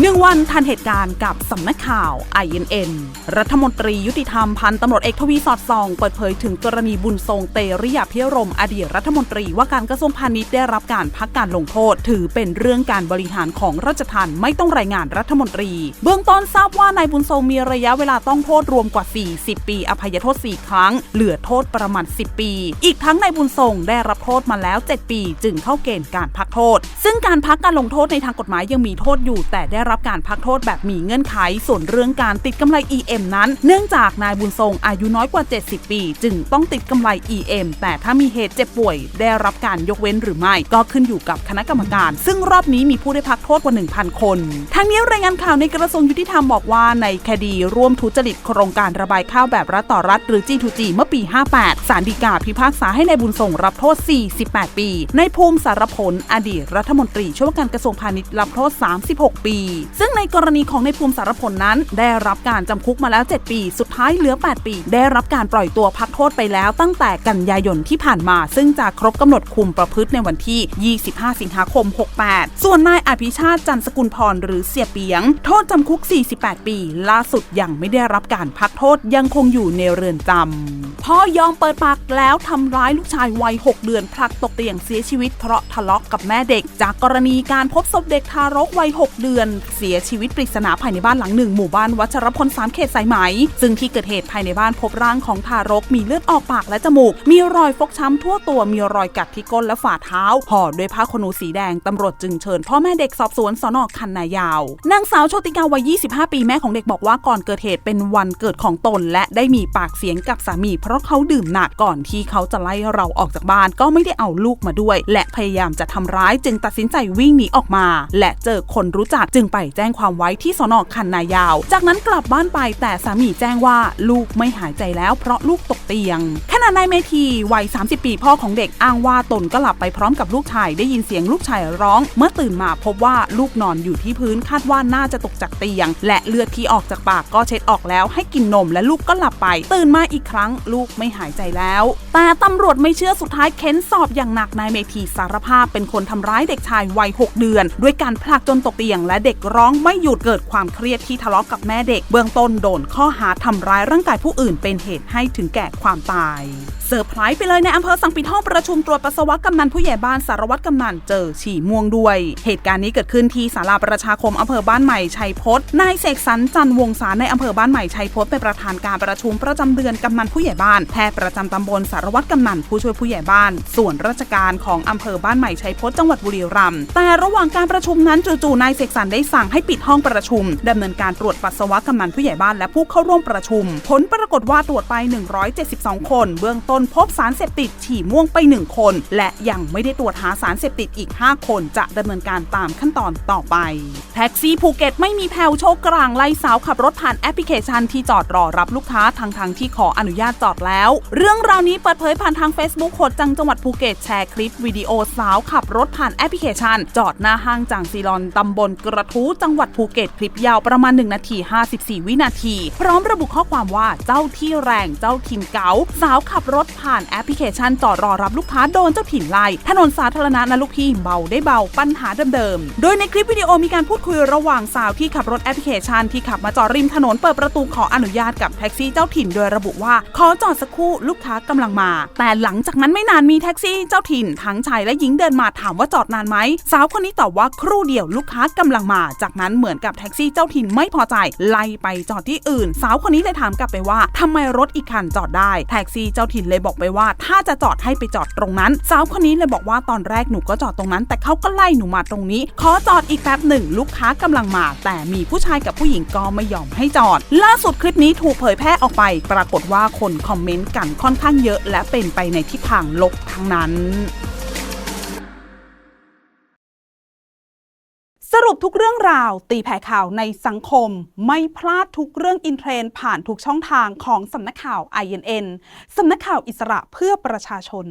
หนึ่งวันทันเหตุการณ์กับสำนักข่าว INN รัฐมนตรียุติธรรมพันตำรวจเอกทวีสอดส่อง เปิดเผยถึงกรณีบุญทรงเตริยาพิรมอดีตรัฐมนตรีว่าการกระทรวงพาณิชย์ได้รับการพักการลงโทษ ถือเป็นเรื่องการบริหารของราชทัณฑ์ไม่ต้องรายงานรัฐมนตรี เบื้องต้นทราบว่านายบุญทรงมีระยะเวลาต้องโทษรวมกว่า 40 ปี อภัยโทษ 4 ครั้ง เหลือโทษประมาณ 10 ปี อีกทั้งนายบุญทรงได้รับโทษมาแล้ว 7 ปี จึงเข้าเกณฑ์การพักโทษ ซึ่งการพักการลงโทษในทางกฎหมายยังมีโทษอยู่แต่ได้รับการพักโทษแบบมีเงื่อนไข ส่วนเรื่องการติดกำไร EM นั้น เนื่องจากนายบุญทรงอายุน้อยกว่า 70 ปี จึงต้องติดกำไร EM แต่ถ้ามีเหตุเจ็บป่วย ได้รับการยกเว้นหรือไม่ ก็ขึ้นอยู่กับคณะกรรมการ ซึ่งรอบนี้มีผู้ได้พักโทษกว่า 1,000 คน ทั้งนี้รายงานข่าวในกระทรวงยุติธรรมบอกว่าในคดีร่วมทุจริตโครงการระบายข้าวแบบรัฐต่อรัฐหรือ G2G เมื่อปี 58 ศาลฎีกาพิพากษาให้ในายบุญทรงรับโทษ 48 ปี ในภูมิสารผลอดีตรัฐมนตรีช่วยว่าการกระทรวงพาณิชย์รับโทษ 36 ปีซึ่งในกรณีของในภูมิสารผลนั้น ได้รับการจำคุกมาแล้ว 7 ปี สุดท้ายเหลือ 8 ปี ได้รับการปล่อยตัวพักโทษไปแล้วตั้งแต่กันยายนที่ผ่านมา ซึ่งจะครบกำหนดคุมประพฤติในวันที่ 25 สิงหาคม 68 ส่วนนายอภิชาติจันสกุลพรหรือเสียเปียง โทษจำคุก 48 ปี ล่าสุดยังไม่ได้รับการพักโทษยังคงอยู่ในเรือนจำพ่อยอมเปิดปากแล้วทำร้ายลูกชายวัย 6 เดือนพลักตกเตียงเสียชีวิตเพราะทะเลาะกับแม่เด็ก จากกรณีการพบศพเด็กทารกวัย 6 เดือนเสียชีวิตปริศนาภายในบ้านหลังหนึ่งหมู่บ้านวัชรพลสามเขตสายไหม ซึ่งที่เกิดเหตุภายในบ้านพบร่างของทารกมีเลือดออกปากและจมูก มีรอยฟกช้ำทั่วตัวมีรอยกัดที่ก้นและฝ่าเท้าห่อด้วยผ้าขนหนูสีแดงตำรวจจึงเชิญพ่อแม่เด็กสอบสวนสนอคันนายาวนางสาวโชติกาวัย 25 ปีแม่ของเด็กบอกว่าก่อนเกิดเหตุเป็นวันเกิดของตน และได้มีปากเสียงกับสามี เพราะเขาดื่มหนักก่อนที่เขาจะไล่เราออกจากบ้านก็ไม่ได้เอาลูกมาด้วย และพยายามจะทำร้ายจึงตัดสินใจวิ่งหนีออกมา และเจอคนรู้จักจึงไปแจ้งความไว้ที่สนคันนายาว จากนั้นกลับบ้านไปแต่สามีแจ้งว่าลูกไม่หายใจแล้วเพราะลูกตกเตียงขณะนายเมธีวัย 30 ปีพ่อของเด็กอ้างว่าตนก็หลับไปพร้อมกับลูกชายได้ยินเสียงลูกชายร้อง เมื่อตื่นมาพบว่าลูกนอนอยู่ที่พื้นคาดว่าน่าจะตกจากเตียง และเลือดที่ออกจากปากก็เช็ดออกแล้ว ให้กินนมและลูกก็หลับไป ตื่นมาอีกครั้ง ลูกไม่หายใจแล้ว แต่ตำรวจไม่เชื่อสุดท้ายเค้นสอบอย่างหนักนายเมธีสารภาพเป็นคนทำร้ายเด็กชายวัย 6 เดือน ด้วยการผลักจนตกเตียง และเด็กกร้องไม่หยุดเกิดความเครียดที่ทะเลาะกับแม่เด็ก เบื้องต้นโดนข้อหาทำร้ายร่างกายผู้อื่นเป็นเหตุให้ถึงแก่ความตายเซอร์ไพรส์ไปเลยในอำเภอสังปิดห้องประชุมตรวจปัสสาวะกำนันผู้ใหญ่บ้านสารวัตรกำนันเจอฉี่ม่วงด้วย เหตุการณ์นี้เกิดขึ้นที่ศาลาประชาคมอำเภอบ้านใหม่ชัยพจน์นายเสกสรรจันวงศาในอำเภอบ้านใหม่ชัยพจน์เป็นประธานการประชุมประจำเดือนกำนันผู้ใหญ่บ้านแพทย์ประจำตำบลสารวัตรกำนันผู้ช่วยผู้ใหญ่บ้าน ส่วนราชการของอำเภอบ้านใหม่ชัยพจน์จังหวัดบุรีรัมย์แต่ระหว่างการประชุมนั้นจู่ๆนายเสกสรรได้สั่งให้ปิดห้องประชุมดำเนินการตรวจปัสสาวะกำนันผู้ใหญ่บ้านและผู้เข้าร่วมประชุม ผลปรากฏว่าตรวจไป 172 คน เบื้องต้นพบสารเสพติดฉี่ม่วงไป 1 คน และยังไม่ได้ตรวจหาสารเสพติดอีก 5 คน จะดำเนินการตามขั้นตอนต่อไป แท็กซี่ภูเก็ตไม่มีแผ่วโชคกลางไล่สาวขับรถผ่านแอปพลิเคชันที่จอดรอรับลูกค้าทางทางที่ขออนุญาตจอดแล้ว เรื่องราวนี้เปิดเผยผ่านทาง Facebook โคดจังจังหวัดภูเก็ตแชร์คลิปวิดีโอสาวขับรถผ่านแอปพลิเคชัน จอดหน้าห้างจางซีรอนตำบลกระทจังหวัดภูเก็ตคลิปยาวประมาณ 1 นาที 54 วินาที พร้อมระบุข้อความว่าเจ้าที่แรงเจ้าถิ่นเก๋าสาวขับรถผ่านแอปพลิเคชันจอดรอรับลูกค้าโดนเจ้าถิ่นไล่ถนนสาธารณะนะลูกพี่เบาได้เบาปัญหาเดิมๆ โดยในคลิปวิดีโอมีการพูดคุยระหว่างสาวที่ขับรถแอปพลิเคชันที่ขับมาจอดริมถนนเปิดประตูขออนุญาตกับแท็กซี่เจ้าถิ่นโดยระบุว่า ขอจอดสักครู่ลูกค้ากำลังมา แต่หลังจากนั้นไม่นานมีแท็กซี่เจ้าถิ่นทั้งชายและหญิงเดินมาถามว่าจอดนานไหมสาวคนนี้ตอบว่าครู่เดียวลูกค้ากำลังมาจากนั้นเหมือนกับแท็กซี่เจ้าถิ่นไม่พอใจไล่ไปจอดที่อื่น สาวคนนี้เลยถามกลับไปว่าทำไมรถอีกคันจอดได้ แท็กซี่เจ้าถิ่นเลยบอกไปว่า ถ้าจะจอดให้ไปจอดตรงนั้น สาวคนนี้เลยบอกว่าตอนแรกหนูก็จอดตรงนั้น แต่เขาก็ไล่หนูมาตรงนี้ ขอจอดอีกแป๊บหนึ่งลูกค้ากำลังมา แต่มีผู้ชายกับผู้หญิงก็ไม่ยอมให้จอด ล่าสุดคลิปนี้ถูกเผยแพร่ออกไป ปรากฏว่าคนคอมเมนต์กันค่อนข้างเยอะ และเป็นไปในทิศทางลบทั้งนั้น รุปทุกเรื่องราว ตีแผ่ข่าวในสังคม ไม่พลาดทุกเรื่องอินเทรนด์ผ่านทุกช่องทางของสำนักข่าว INN สำนักข่าวอิสระเพื่อประชาชน